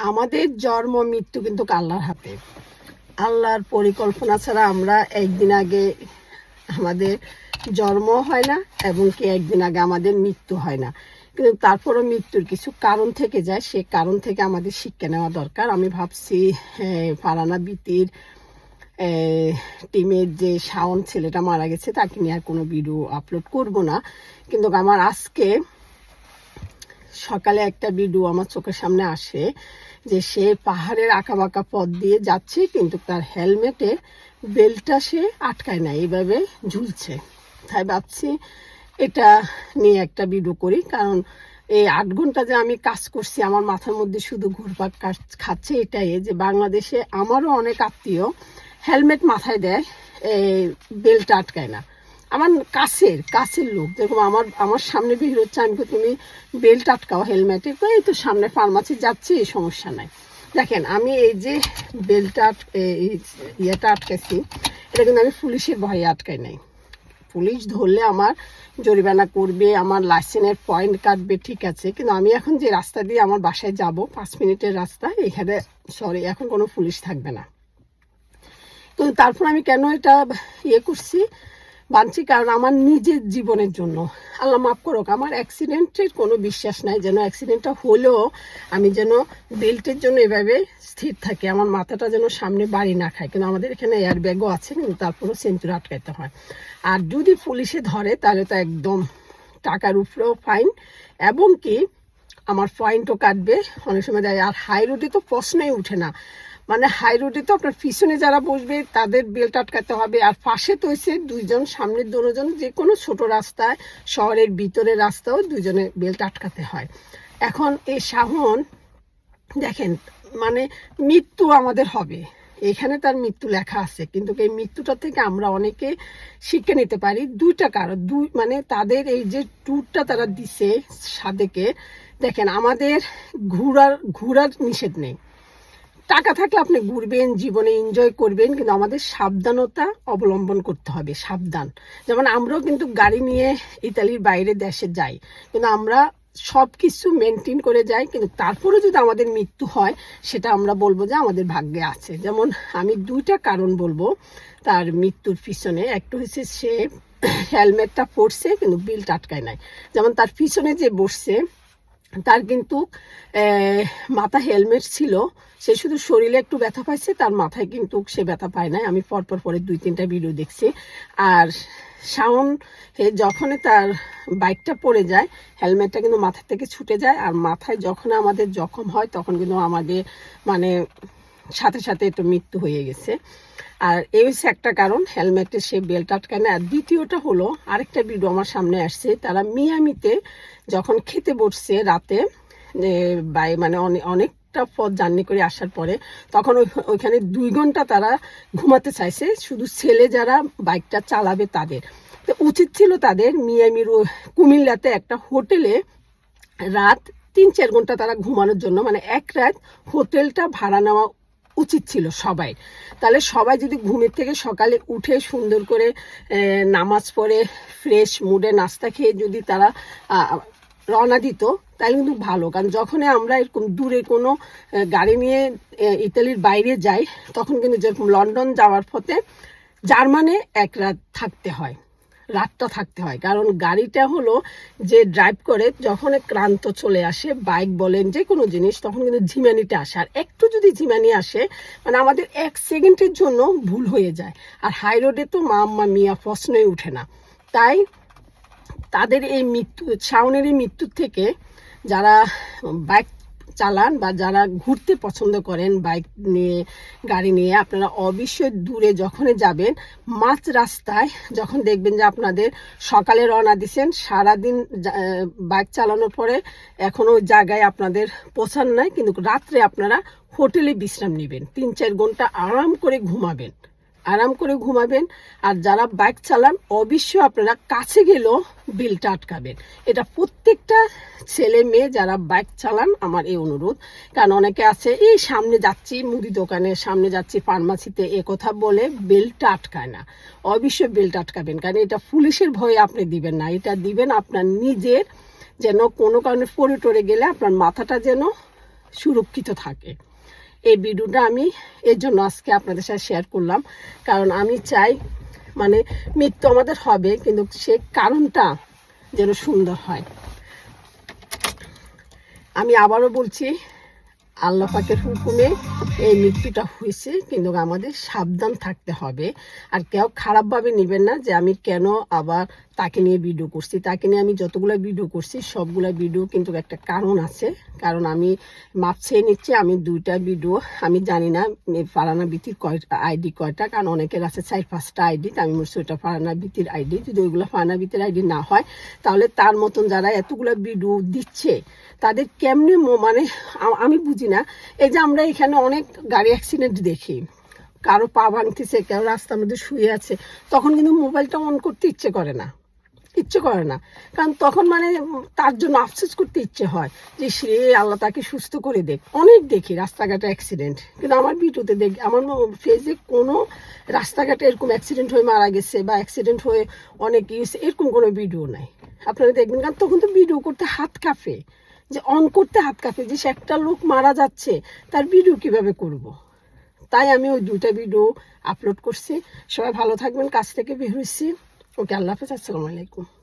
আমাদের জন্ম, মৃত্যু কিন্তু আল্লাহর হাতে। আল্লাহর পরিকল্পনা ছাড়া আমরা একদিন আগে আমাদের জন্ম হয় না এবং কি একদিন আগে আমাদের মৃত্যু হয় না। কিন্তু তারপরও মৃত্যুর কিছু কারণ থেকে যায়, সে কারণ থেকে আমাদের শিক্ষা নেওয়া দরকার। আমি ভাবছি ফারানা বিতির টিমের যে শাওন ছেলেটা মারা গেছে, তাকে নিয়ে আর কোনো ভিডিও আপলোড করব না। কিন্তু আমার আজকে সকালে একটা ভিডিও আমার চোখের সামনে আসে যে সে পাহাড়ের আঁকা বাঁকা পথ দিয়ে যাচ্ছে, কিন্তু তার হেলমেটে বেল্টটা সে আটকায় না এইভাবে ঝুলছে। তাই ভাবছি এটা নিয়ে একটা ভিডিও করি, কারণ এই আট ঘণ্টা যে আমি কাজ করছি, আমার মাথার মধ্যে শুধু ঘুরপাক খাচ্ছে এটাই, যে বাংলাদেশে আমারও অনেক আত্মীয় হেলমেট মাথায় দেয়, এই বেল্ট আটকায় না। আমার কাছের কাছের লোক। যেরকম আমার আমার সামনে বের হচ্ছে, আমি তুমি বেল্ট আটকাও হেলমেটে। এই তো সামনে ফার্মাসি যাচ্ছি, এই সমস্যা নাই। দেখেন, আমি এই যে বেল্টটা ইয়েটা আটকাইছি, এটা কিন্তু আমি পুলিশের ভয়ে আটকাই নাই। পুলিশ ধরলে আমার জরিমানা করবে, আমার লাইসেন্সের পয়েন্ট কাটবে, ঠিক আছে। কিন্তু আমি এখন যে রাস্তা দিয়ে আমার বাসায় যাব, পাঁচ মিনিটের রাস্তা, এখানে, সরি, এখন কোনো পুলিশ থাকবে না। তো তারপর আমি কেন এটা ইয়ে করছি? বানছি কারণ আমার নিজের জীবনের জন্য। আল্লাহ মাফ করুক, আমার অ্যাক্সিডেন্টের কোনো বিশ্বাস নাই যেন অ্যাক্সিডেন্টটা হলেও আমি যেন বেল্টের জন্য এভাবে স্থির থাকি। আমার মাথাটা যেন সামনে বাড়ি না খায়। কিন্তু আমাদের এখানে এয়ার ব্যাগও আছে, কিন্তু তারপরেও সেঞ্চুরি আটকাইতে হয়। আর যদি পুলিশে ধরে, তাহলে তো একদম টাকার উপরেও ফাইন এবং কি, আমার পয়েন্টও কাটবে। অনেক সময় দেয়, আর হাই রোডে তো প্রশ্নই উঠে না। মানে হাই রোডে তো আপনার পিছনে যারা বসবে, তাদের বেল্ট আটকাতে হবে। আর পাশে তো এসে দুইজন সামনের দুজন যে কোনো ছোট রাস্তায়, শহরের ভিতরের রাস্তাও দুজনে বেল্ট আটকাতে হয়। এখন এই শাহন, দেখেন মানে মৃত্যু আমাদের হবে। এখানে তার মৃত্যু লেখা আছে, কিন্তু এই মৃত্যুটা থেকে আমরা অনেকে শিখে নিতে পারি। দুইটা কারণ, দুই মানে তাদের এই যে ট্যুরটা তারা দিছে সাদেকে, দেখেন, আমাদের ঘোরার ঘোরার নিষেধ নেই। টাকা থাকলে আপনি ঘুরবেন, জীবনে এনজয় করবেন, কিন্তু আমাদের সাবধানতা অবলম্বন করতে হবে, সাবধান। যেমন আমরাও কিন্তু গাড়ি নিয়ে ইতালির বাইরে দেশে যাই, কিন্তু আমরা সব কিছু মেনটেন করে যাই, কিন্তু তারপরেও যদি আমাদের মৃত্যু হয়, সেটা আমরা বলব যে আমাদের ভাগ্যে আছে। যেমন আমি দুইটা কারণ বলব, তার মৃত্যুর পিছনে। একটা হচ্ছে সে হেলমেটটা পরছে, কিন্তু বিল আটকায় নাই। যেমন তার পিছনে যে বসছে তার কিন্তু মাথা হেলমেট ছিল, সে শুধু শরীরে একটু ব্যথা পাইছে, তার মাথায় কিন্তু সে ব্যথা পায় নাই। আমি পরপর পরে দুই তিনটা ভিডিও দেখছি। আর শাওন হে যখন তার বাইকটা পড়ে যায়, হেলমেটটা কিন্তু মাথা থেকে ছুটে যায়, আর মাথায় যখন আমাদের জখম হয়, তখন কিন্তু আমাদের মানে সাথে সাথে একটু মৃত্যু হয়ে গেছে। আর এই হচ্ছে একটা কারণ হেলমেটে সে বেল্ট আটকায় না। আর দ্বিতীয়টা হলো, আরেকটা ভিডিও আমার সামনে আসছে, তারা মিয়ামিতে যখন খেতে বসছে রাতে বাই মানে অনে- অনেকটা পথ জার্নি করে আসার পরে, তখন ওই- ওইখানে দুই ঘণ্টা তারা ঘুমাতে চাইছে, শুধু ছেলে যারা বাইকটা চালাবে তাদের। তো উচিত ছিল তাদের মিয়ামির কুমিল্লাতে একটা হোটেলে রাত তিন চার ঘণ্টা তারা ঘুমানোর জন্য মানে এক রাত হোটেলটা ভাড়া নেওয়া উচিত ছিল সবাই। তাহলে সবাই যদি ঘুমের থেকে সকালে উঠে সুন্দর করে নামাজ পড়ে ফ্রেশ মুডে নাস্তা খেয়ে যদি তারা রওনা দিত, তাহলে কিন্তু ভালো। কারণ যখনই আমরা এরকম দূরে কোনো গাড়ি নিয়ে ইতালির বাইরে যাই, তখন কিন্তু যেরকম লন্ডন যাওয়ার পথে জার্মানে এক রাত থাকতে হয়, রাতটা থাকতে হয়। কারণ গাড়িটা হলো যে ড্রাইভ করে, যখন ক্লান্ত চলে আসে বাইক বলেন যে কোনো জিনিস, তখন কিন্তু ঝিমানিতে আসে। আর একটু ঝিমানি আসে মানে আমাদের এক সেকেন্ডের জন্য ভুল হয়ে যায়। আর হাই রোডে তো মাম্মা মিয়া প্রশ্নই উঠে না। তাই তাদের এই মৃত্যু, শাওনের এই মৃত্যুর থেকে যারা বাইক চালান বা যারা ঘুরতে পছন্দ করেন বাইক নিয়ে, গাড়ি নিয়ে, আপনারা অবশ্যই দূরে যখনই যাবেন, মাঝ রাস্তায় যখন দেখবেন যে আপনাদের সকালে রওনা দিচ্ছেন সারাদিন বাইক চালানোর পরে এখনও জায়গায় আপনাদের পৌঁছান নাই, কিন্তু রাত্রে আপনারা হোটেলে বিশ্রাম নেবেন। তিন চার ঘণ্টা আরাম করে ঘুমাবেন। আরাম করে ঘুমাবেন। আর যারা বাইক চালান, অবশ্যই আপনারা কাছে গেলেও বিলটা আটকাবেন। এটা প্রত্যেকটা ছেলে মেয়ে যারা বাইক চালান, আমার এই অনুরোধ। কারণ অনেকে আছে, এই সামনে যাচ্ছি, মুদি দোকানে সামনে যাচ্ছি, ফার্মাসিতে এ কথা বলে বেলটা আটকায় না। অবশ্যই বেলটা আটকাবেন, কারণ এটা পুলিশের ভয়ে আপনি দিবেন না। এটা দিবেন আপনার নিজের, যেন কোনো কারণে পড়ে টরে গেলে আপনার মাথাটা যেন সুরক্ষিত থাকে। এই ভিডিওটা আমি এর জন্য আজকে আপনাদের সাথে শেয়ার করলাম। কারণ আমি চাই মানে মৃত্যু আমাদের হবে, কিন্তু সে কারণটা যেন সুন্দর হয়। আমি আবারও বলছি আল্লাহ পাকের হুকুমে এই মৃত্যুটা হয়েছে, কিন্তু আমাদের সাবধান থাকতে হবে। আর কেউ খারাপভাবে নেবেন না যে আমি কেন আবার তাকে নিয়ে ভিডিও করছি। তাকে নিয়ে আমি যতগুলো ভিডিও করছি, সবগুলো ভিডিও কিন্তু একটা কারণ আছে। কারণ আমি মাপ চেয়ে নিচ্ছি, আমি দুইটা ভিডিও আমি জানি না ফারানা বিতির কয়টা আইডি কয়টা, কারণ অনেকের আছে চার, পাঁচটা আইডি আমি বলছি ওইটা ফারানা বিতির আইডি যদি ওইগুলো ফারানা বিতির আইডি না হয়, তাহলে তার মতন যারা এতগুলো ভিডিও দিচ্ছে, তাদের কেমনি মানে আমি বুঝি না, এই যে আমরা এখানে অনেক গাড়ি অ্যাক্সিডেন্ট দেখি। কারও পা ভাঙতেছে, কেউ রাস্তার মধ্যে শুয়ে আছে, তখন কিন্তু মোবাইলটা অন করতে ইচ্ছে করে না। ইচ্ছে করে না। কারণ তখন মানে তার জন্য আফসোস করতে ইচ্ছে হয় যে সে আল্লাহ তাকে সুস্থ করে দেখ। অনেক দেখি রাস্তাঘাটে অ্যাক্সিডেন্ট কিন্তু আমার ভিডিওতে দেখ, আমার ফেসে কোনো রাস্তাঘাটে এরকম অ্যাক্সিডেন্ট হয়ে মারা গেছে বা অ্যাক্সিডেন্ট হয়ে অনেক ইউজ এরকম কোনো ভিডিও নাই। আপনারা দেখবেন, কারণ তখন তো ভিডিও করতে হাত কাঁপে। যে অন করতে হাত কাঁপে, যে সে একটা লোক মারা যাচ্ছে, তার ভিডিও কীভাবে করব। তাই আমি ওই দুইটা ভিডিও আপলোড করছি। সবাই ভালো থাকবেন কাছ থেকে বের হয়েছি। ওকে, আল্লাহ হাফেজ, আসসালামু আলাইকুম।